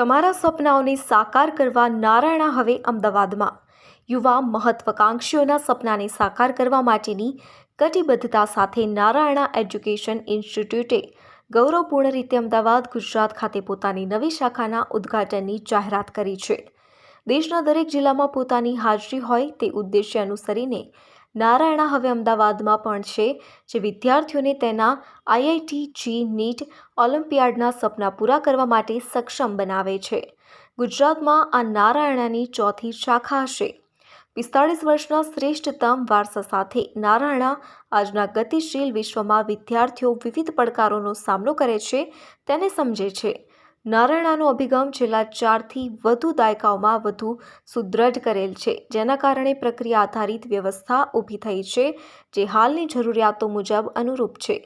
તમારા સપનાઓને સાકાર કરવા નારાયણા હવે અમદાવાદમાં. યુવા મહત્વકાંક્ષીઓના સપનાને સાકાર કરવા માટેની કટિબદ્ધતા સાથે નારાયણા એજ્યુકેશન ઇન્સ્ટિટ્યૂટે ગૌરવપૂર્ણ રીતે અમદાવાદ, ગુજરાત ખાતે પોતાની નવી શાખાના ઉદ્ઘાટનની જાહેરાત કરી છે. દેશના દરેક જિલ્લામાં પોતાની હાજરી હોય તે ઉદ્દેશ્ય અનુસરીને નારાયણા હવે અમદાવાદમાં પણ છે, જે વિદ્યાર્થીઓને તેના આઈઆઈટી જી નીટ ઓલિમ્પિયાડના સપના પૂરા કરવા માટે સક્ષમ બનાવે છે. ગુજરાતમાં આ નારાયણાની ચોથી શાખા હશે. પિસ્તાળીસ વર્ષના શ્રેષ્ઠતમ વારસા સાથે નારાયણા આજના ગતિશીલ વિશ્વમાં વિદ્યાર્થીઓ વિવિધ પડકારોનો સામનો કરે છે, તેને સમજે છે. નારાયણાનો અભિગમ છેલ્લા ચારથી વધુ દાયકાઓમાં વધુ સુદૃઢ કરેલ છે જેના કારણે પ્રક્રિયા આધારિત વ્યવસ્થા ઊભી થઈ છે જે હાલની જરૂરિયાતો મુજબ અનુરૂપ છે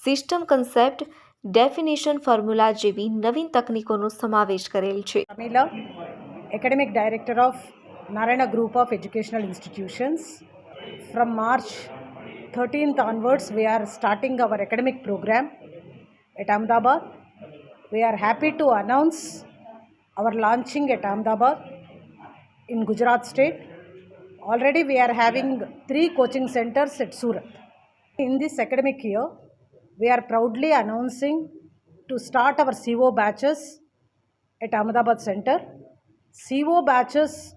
સિસ્ટમ કન્સેપ્ટ ડેફિનેશન ફોર્મ્યુલા જેવી નવીન તકનીકોનો સમાવેશ કરેલ છે Academic Director of Narayana Group of Educational Institutions. From March 13th onwards, we are starting our academic program at Ahmedabad. We are happy to announce our launching at Ahmedabad in Gujarat state. Already, we are having three coaching centers at Surat. In this academic year, we are proudly announcing to start our CO batches at Ahmedabad Center. CO batches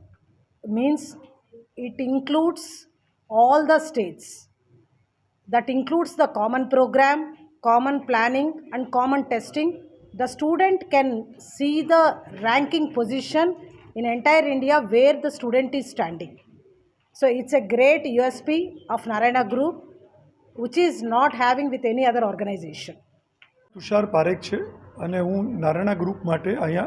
means it includes all the states. That includes the common program, common planning, and common testing. The student can see the ranking position in entire India where the student is standing. So it's a great USP of Narayana Group, which is not having with any other organization. Tushar Parekh છે અને હું Narayana group માટે અહીંયા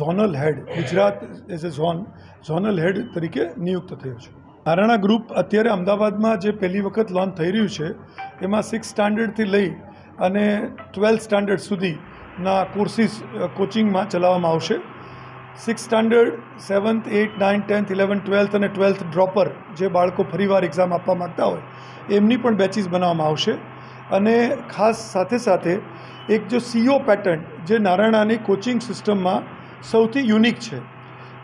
zonal head Gujarat as a zone zonal head તરીકે નિયુક્ત થયો છું Narayana group અત્યારે અમદાવાદમાં જે પહેલી વખત લોન્ચ થઈ રહ્યું છે એમાં સિક્સ સ્ટાન્ડર્ડથી લઈ અને ટ્વેલ્થ સ્ટાન્ડર્ડ સુધીના કોર્સિસ કોચિંગમાં ચલાવવામાં આવશે. Six standard seventh eight nine tenth eleven twelfth અને ટ્વેલ્થ ડ્રોપર જે બાળકો ફરીવાર એક્ઝામ આપવા માગતા હોય, એમની પણ બેચીસ બનાવવામાં આવશે. અને ખાસ સાથે સાથે એક જો સીઓ પેટર્ન જે નારાયણાની કોચિંગ સિસ્ટમમાં સૌથી યુનિક છે,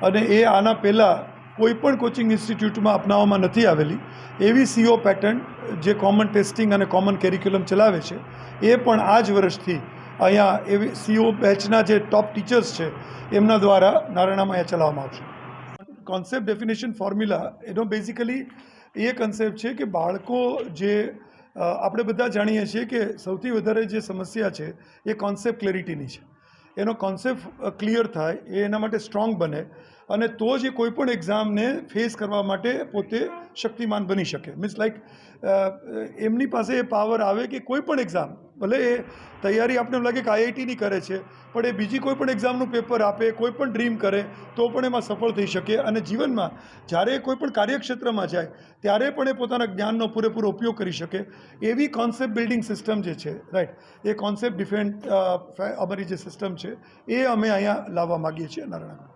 અને એ આના પહેલાં કોઈ પણ કોચિંગ ઇન્સ્ટિટ્યૂટમાં અપનાવવામાં નથી આવેલી, એવી સીઓ પેટર્ન જે કોમન ટેસ્ટિંગ અને કોમન કેરિક્યુલમ ચલાવે છે, એ પણ આ જ વર્ષથી અહીંયા એવી સીઓ બેચના જે ટોપ ટીચર્સ છે, એમના દ્વારા નારાયણામાં અહીંયા ચલાવવામાં આવશે. કોન્સેપ્ટ ડેફિનેશન ફોર્મ્યુલા એનો બેઝિકલી એ કન્સેપ્ટ છે કે બાળકો જે આપણે બધા જાણીએ છીએ કે સૌથી વધારે જે સમસ્યા છે, એ કોન્સેપ્ટ ક્લેરિટીની છે. એનો કોન્સેપ્ટ ક્લિયર થાય, એ એના માટે સ્ટ્રોંગ બને, અને તો જ એ કોઈપણ એક્ઝામને ફેસ કરવા માટે પોતે શક્તિમાન બની શકે. મીન્સ લાઈક એમની પાસે એ પાવર આવે કે કોઈપણ એક્ઝામ ભલે એ તૈયારી આપણે એમ લાગે કે આઈઆઈટીની કરે છે, પણ એ બીજી કોઈ પણ એક્ઝામનું પેપર આપે, કોઈ પણ ડ્રીમ કરે, તો પણ એમાં સફળ થઈ શકે. અને જીવનમાં જ્યારે કોઈ પણ કાર્યક્ષેત્રમાં જાય, ત્યારે પણ એ પોતાના જ્ઞાનનો પૂરેપૂરો ઉપયોગ કરી શકે. એવી કોન્સેપ્ટ બિલ્ડિંગ સિસ્ટમ જે છે રાઈટ એ કોન્સેપ્ટ ડિફેન્ડ અમારી જે સિસ્ટમ છે, એ અમે અહીંયા લાવવા માગીએ છીએ, નારાયણ.